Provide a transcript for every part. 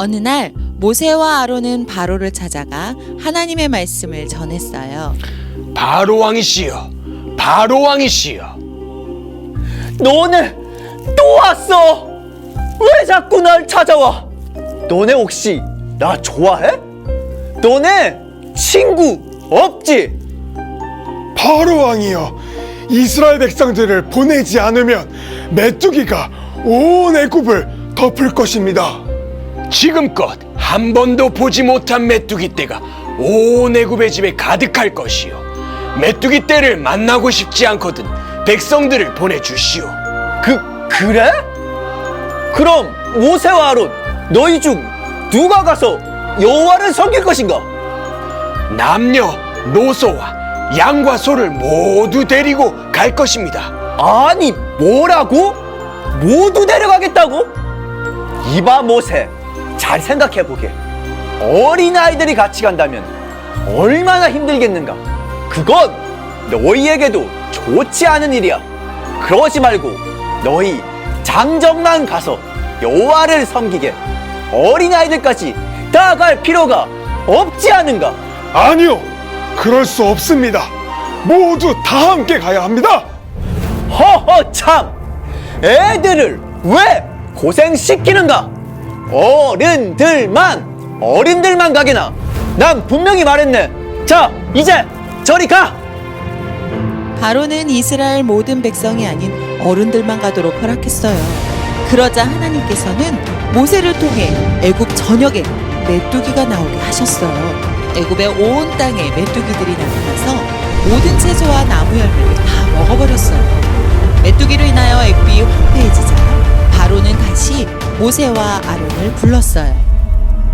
어느 날 모세와 아론은 바로를 찾아가 하나님의 말씀을 전했어요. 바로 왕이시여 바로 왕이시여 너네 또 왔어? 왜 자꾸 날 찾아와? 너네 혹시 나 좋아해? 너네 친구 없지? 바로 왕이여 이스라엘 백성들을 보내지 않으면 메뚜기가 온 애굽을 덮을 것입니다. 지금껏 한 번도 보지 못한 메뚜기 떼가 온 애굽의 집에 가득할 것이요 메뚜기 떼를 만나고 싶지 않거든 백성들을 보내주시오 그 그래? 그럼 모세와 아론 너희 중 누가 가서 여호와를 섬길 것인가? 남녀 노소와 양과 소를 모두 데리고 갈 것입니다 아니 뭐라고? 모두 데려가겠다고? 이봐 모세 잘 생각해보게. 어린아이들이 같이 간다면 얼마나 힘들겠는가. 그건 너희에게도 좋지 않은 일이야. 그러지 말고 너희 장정만 가서 여호와를 섬기게. 어린아이들까지 다 갈 필요가 없지 않은가? 아니요, 그럴 수 없습니다. 모두 다 함께 가야 합니다. 허허 참! 애들을 왜 고생시키는가 어른들만 어린들만 가게나 난 분명히 말했네 자 이제 저리 가 바로는 이스라엘 모든 백성이 아닌 어른들만 가도록 허락했어요. 그러자 하나님께서는 모세를 통해 애굽 전역에 메뚜기가 나오게 하셨어요. 애굽의 온 땅에 메뚜기들이 나타나서 모든 채소와 나무 열매를 다 먹어버렸어요. 메뚜기로 인하여 애굽이 황폐해지자 바로는 다시 모세와 아론을 불렀어요.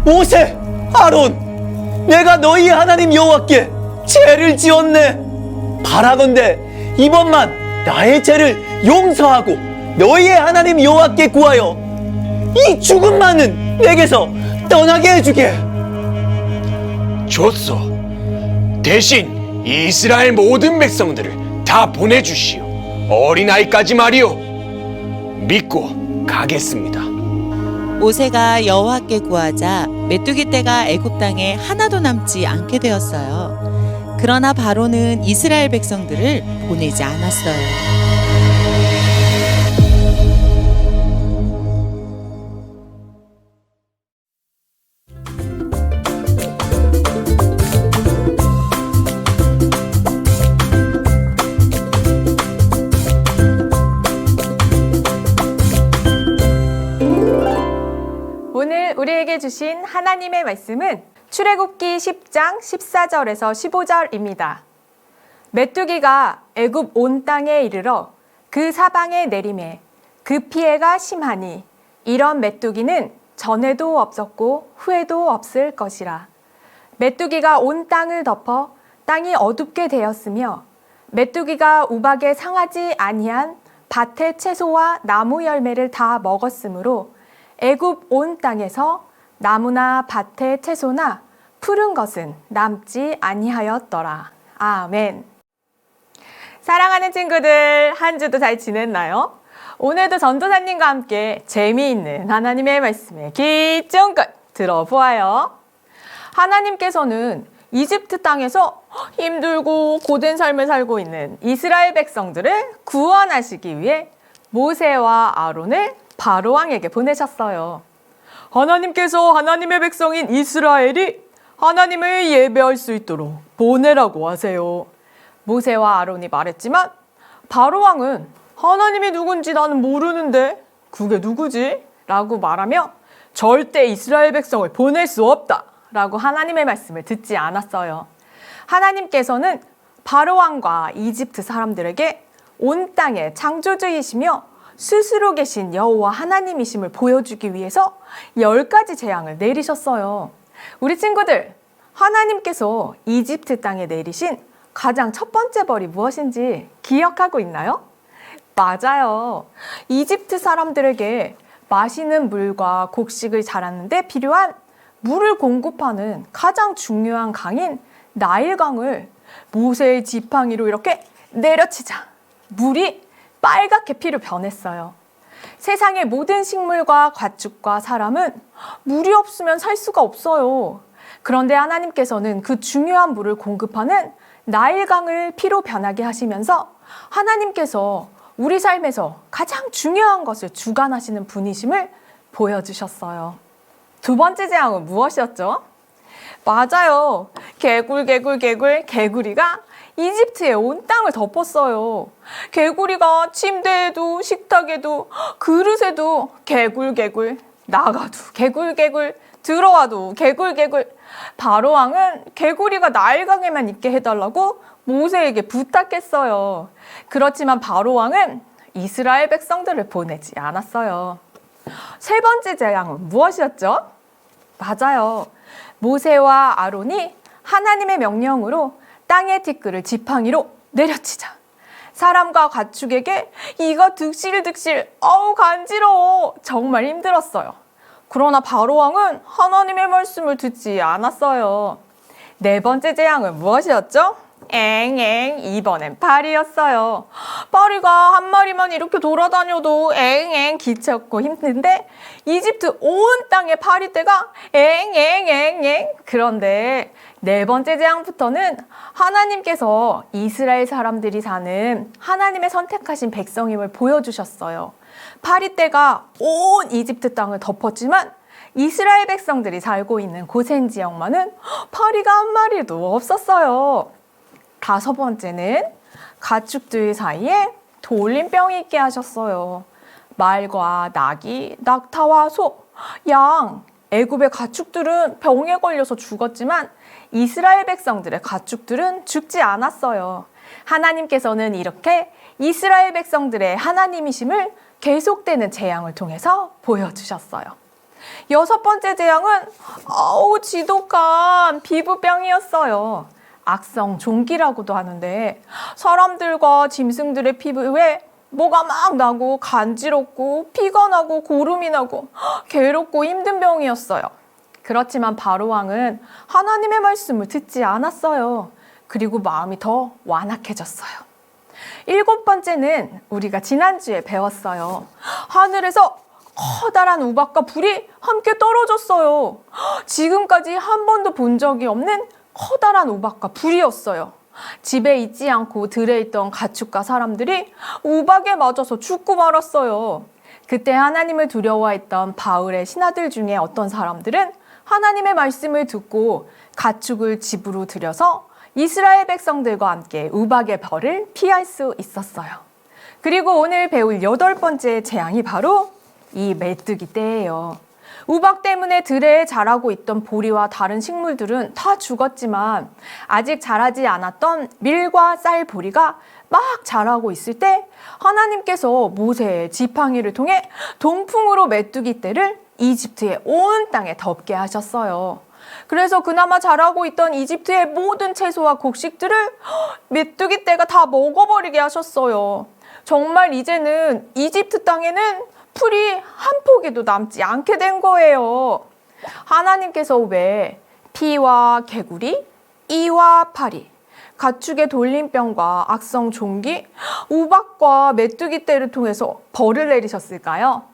모세 아론 내가 너희 하나님 여호와께 죄를 지었네 바라건대 이번만 나의 죄를 용서하고 너희의 하나님 여호와께 구하여 이 죽음만은 내게서 떠나게 해주게. 좋소. 대신 이스라엘 모든 백성들을 다 보내주시오. 어린아이까지 말이오. 믿고 가겠습니다. 모세가 여호와께 구하자 메뚜기 떼가 애굽 땅에 하나도 남지 않게 되었어요. 그러나 바로는 이스라엘 백성들을 보내지 않았어요. 주신 하나님의 말씀은 출애굽기 10장 14절에서 15절입니다. 메뚜기가 애굽 온 땅에 이르러 그 사방에 내림에 그 피해가 심하니 이런 메뚜기는 전에도 없었고 후에도 없을 것이라. 메뚜기가 온 땅을 덮어 땅이 어둡게 되었으며 메뚜기가 우박에 상하지 아니한 밭의 채소와 나무 열매를 다 먹었으므로 애굽 온 땅에서 나무나 밭의 채소나 푸른 것은 남지 아니하였더라. 아멘. 사랑하는 친구들, 한 주도 잘 지냈나요? 오늘도 전도사님과 함께 재미있는 하나님의 말씀에 기쫑긋 들어보아요. 하나님께서는 이집트 땅에서 힘들고 고된 삶을 살고 있는 이스라엘 백성들을 구원하시기 위해 모세와 아론을 바로 왕에게 보내셨어요. 하나님께서 하나님의 백성인 이스라엘이 하나님을 예배할 수 있도록 보내라고 하세요. 모세와 아론이 말했지만 바로 왕은 하나님이 누군지 나는 모르는데 그게 누구지? 라고 말하며 절대 이스라엘 백성을 보낼 수 없다. 라고 하나님의 말씀을 듣지 않았어요. 하나님께서는 바로 왕과 이집트 사람들에게 온 땅의 창조주이시며 스스로 계신 여호와 하나님이심을 보여주기 위해서 열 가지 재앙을 내리셨어요. 우리 친구들, 하나님께서 이집트 땅에 내리신 가장 첫 번째 벌이 무엇인지 기억하고 있나요? 맞아요. 이집트 사람들에게 마시는 물과 곡식을 자랐는데 필요한 물을 공급하는 가장 중요한 강인 나일강을 모세의 지팡이로 이렇게 내려치자 물이 빨갛게 피로 변했어요. 세상의 모든 식물과 가축과 사람은 물이 없으면 살 수가 없어요. 그런데 하나님께서는 그 중요한 물을 공급하는 나일강을 피로 변하게 하시면서 하나님께서 우리 삶에서 가장 중요한 것을 주관하시는 분이심을 보여주셨어요. 두 번째 재앙은 무엇이었죠? 맞아요. 개굴, 개굴, 개굴, 개구리가 이집트의 온 땅을 덮었어요. 개구리가 침대에도 식탁에도 그릇에도 개굴, 개굴, 나가도 개굴, 개굴, 들어와도 개굴, 개굴. 바로 왕은 개구리가 나일강에만 있게 해달라고 모세에게 부탁했어요. 그렇지만 바로 왕은 이스라엘 백성들을 보내지 않았어요. 세 번째 재앙은 무엇이었죠? 맞아요. 모세와 아론이 하나님의 명령으로 땅의 티끌을 지팡이로 내려치자. 사람과 가축에게 이가 득실득실, 어우, 간지러워. 정말 힘들었어요. 그러나 바로왕은 하나님의 말씀을 듣지 않았어요. 네 번째 재앙은 무엇이었죠? 엥엥, 이번엔 파리였어요. 파리가 한 마리만 이렇게 돌아다녀도 엥엥 귀찮고 힘든데 이집트 온 땅에 파리떼가 엥엥엥엥 그런데 네 번째 재앙부터는 하나님께서 이스라엘 사람들이 사는 하나님의 선택하신 백성임을 보여주셨어요. 파리떼가 온 이집트 땅을 덮었지만 이스라엘 백성들이 살고 있는 고센 지역만은 파리가 한 마리도 없었어요. 다섯 번째는 가축들 사이에 돌림병이 있게 하셨어요. 말과 낙이, 낙타와 소, 양, 애굽의 가축들은 병에 걸려서 죽었지만 이스라엘 백성들의 가축들은 죽지 않았어요. 하나님께서는 이렇게 이스라엘 백성들의 하나님이심을 계속되는 재앙을 통해서 보여주셨어요. 여섯 번째 재앙은 아우 지독한 피부병이었어요. 악성 종기라고도 하는데 사람들과 짐승들의 피부에 뭐가 막 나고 간지럽고 피가 나고 고름이 나고 괴롭고 힘든 병이었어요. 그렇지만 바로왕은 하나님의 말씀을 듣지 않았어요. 그리고 마음이 더 완악해졌어요. 일곱 번째는 우리가 지난주에 배웠어요. 하늘에서 커다란 우박과 불이 함께 떨어졌어요. 지금까지 한 번도 본 적이 없는 커다란 우박과 불이었어요. 집에 있지 않고 들에 있던 가축과 사람들이 우박에 맞아서 죽고 말았어요. 그때 하나님을 두려워했던 바울의 신하들 중에 어떤 사람들은 하나님의 말씀을 듣고 가축을 집으로 들여서 이스라엘 백성들과 함께 우박의 벌을 피할 수 있었어요. 그리고 오늘 배울 여덟 번째 재앙이 바로 이 메뚜기 떼예요. 우박 때문에 들에 자라고 있던 보리와 다른 식물들은 다 죽었지만 아직 자라지 않았던 밀과 쌀 보리가 막 자라고 있을 때 하나님께서 모세의 지팡이를 통해 동풍으로 메뚜기 떼를 이집트의 온 땅에 덮게 하셨어요. 그래서 그나마 자라고 있던 이집트의 모든 채소와 곡식들을 메뚜기 떼가 다 먹어버리게 하셨어요. 정말 이제는 이집트 땅에는 풀이 한 포기도 남지 않게 된 거예요. 하나님께서 왜 피와 개구리, 이와 파리, 가축의 돌림병과 악성 종기, 우박과 메뚜기 떼를 통해서 벌을 내리셨을까요?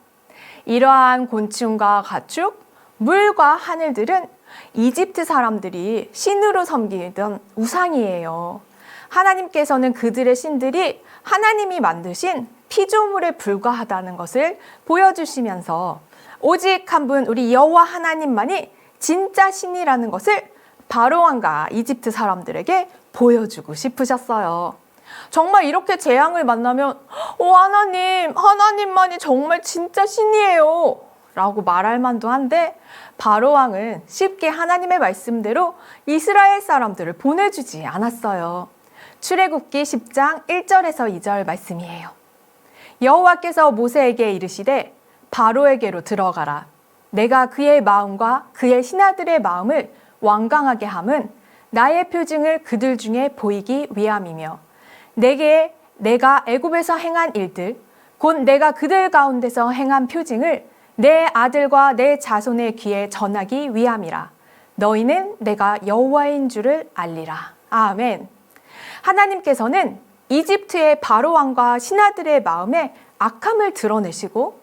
이러한 곤충과 가축, 물과 하늘들은 이집트 사람들이 신으로 섬기던 우상이에요. 하나님께서는 그들의 신들이 하나님이 만드신 피조물에 불과하다는 것을 보여주시면서 오직 한 분 우리 여호와 하나님만이 진짜 신이라는 것을 바로왕과 이집트 사람들에게 보여주고 싶으셨어요. 정말 이렇게 재앙을 만나면 오 하나님 하나님만이 정말 진짜 신이에요 라고 말할 만도 한데 바로왕은 쉽게 하나님의 말씀대로 이스라엘 사람들을 보내주지 않았어요. 출애굽기 10장 1절에서 2절 말씀이에요. 여호와께서 모세에게 이르시되 바로에게로 들어가라. 내가 그의 마음과 그의 신하들의 마음을 완강하게 함은 나의 표징을 그들 중에 보이기 위함이며 내게 내가 애굽에서 행한 일들 곧 내가 그들 가운데서 행한 표징을 내 아들과 내 자손의 귀에 전하기 위함이라. 너희는 내가 여호와인 줄을 알리라. 아멘. 하나님께서는 이집트의 바로 왕과 신하들의 마음에 악함을 드러내시고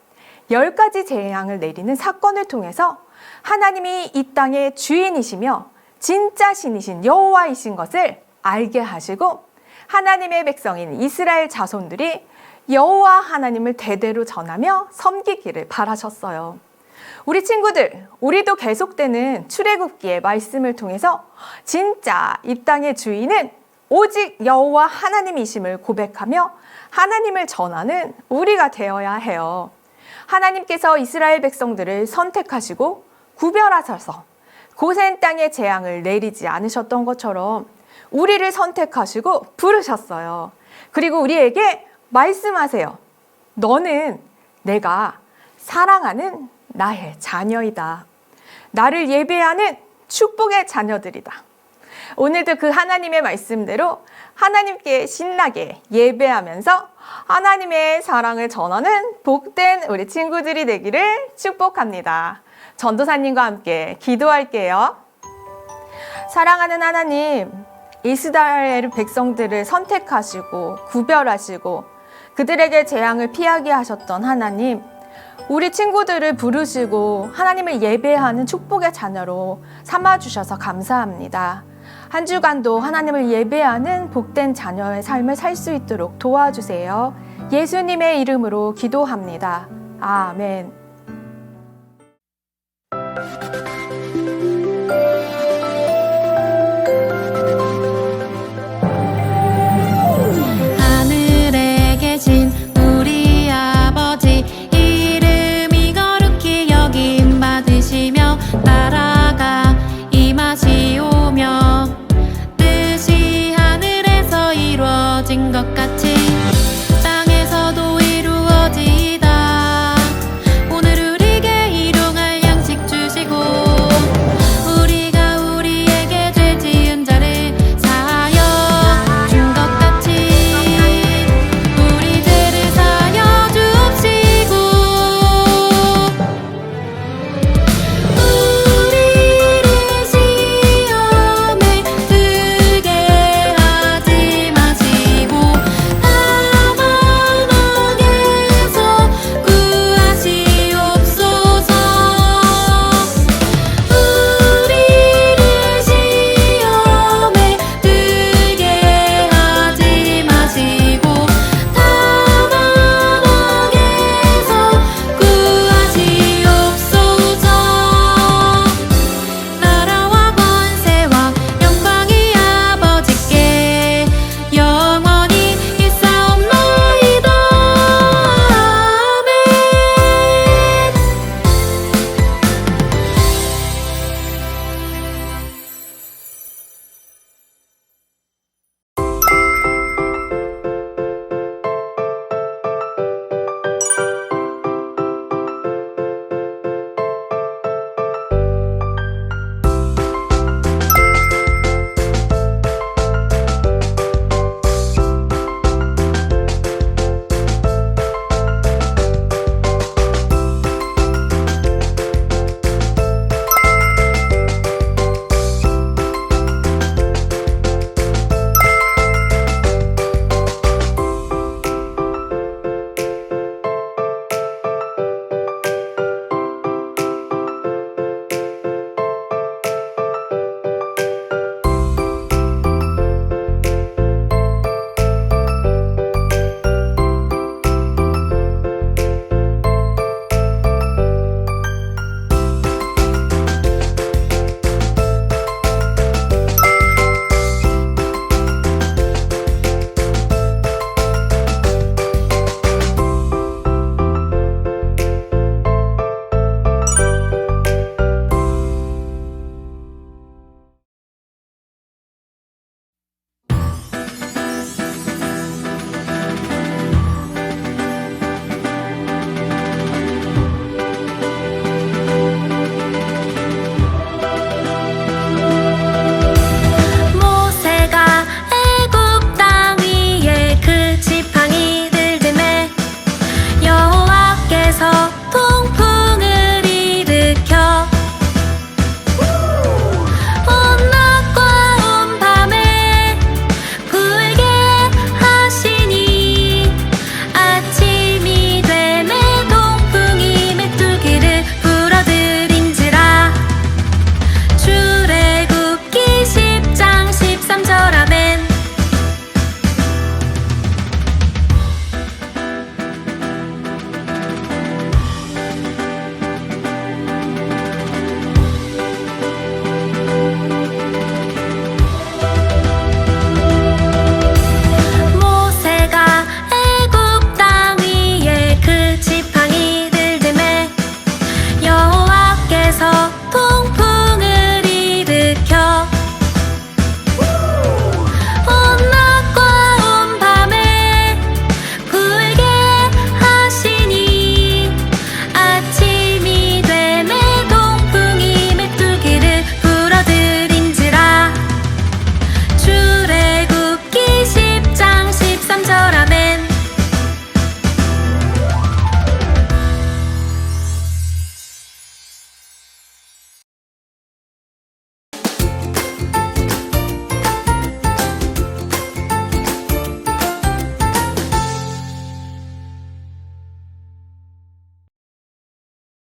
열 가지 재앙을 내리는 사건을 통해서 하나님이 이 땅의 주인이시며 진짜 신이신 여호와이신 것을 알게 하시고 하나님의 백성인 이스라엘 자손들이 여호와 하나님을 대대로 전하며 섬기기를 바라셨어요. 우리 친구들, 우리도 계속되는 출애굽기의 말씀을 통해서 진짜 이 땅의 주인은 오직 여호와 하나님이심을 고백하며 하나님을 전하는 우리가 되어야 해요. 하나님께서 이스라엘 백성들을 선택하시고 구별하셔서 고센 땅의 재앙을 내리지 않으셨던 것처럼 우리를 선택하시고 부르셨어요. 그리고 우리에게 말씀하세요. 너는 내가 사랑하는 나의 자녀이다. 나를 예배하는 축복의 자녀들이다. 오늘도 그 하나님의 말씀대로 하나님께 신나게 예배하면서 하나님의 사랑을 전하는 복된 우리 친구들이 되기를 축복합니다. 전도사님과 함께 기도할게요. 사랑하는 하나님, 이스라엘 백성들을 선택하시고 구별하시고 그들에게 재앙을 피하게 하셨던 하나님, 우리 친구들을 부르시고 하나님을 예배하는 축복의 자녀로 삼아주셔서 감사합니다. 한 주간도 하나님을 예배하는 복된 자녀의 삶을 살 수 있도록 도와주세요. 예수님의 이름으로 기도합니다. 아멘. Thank you.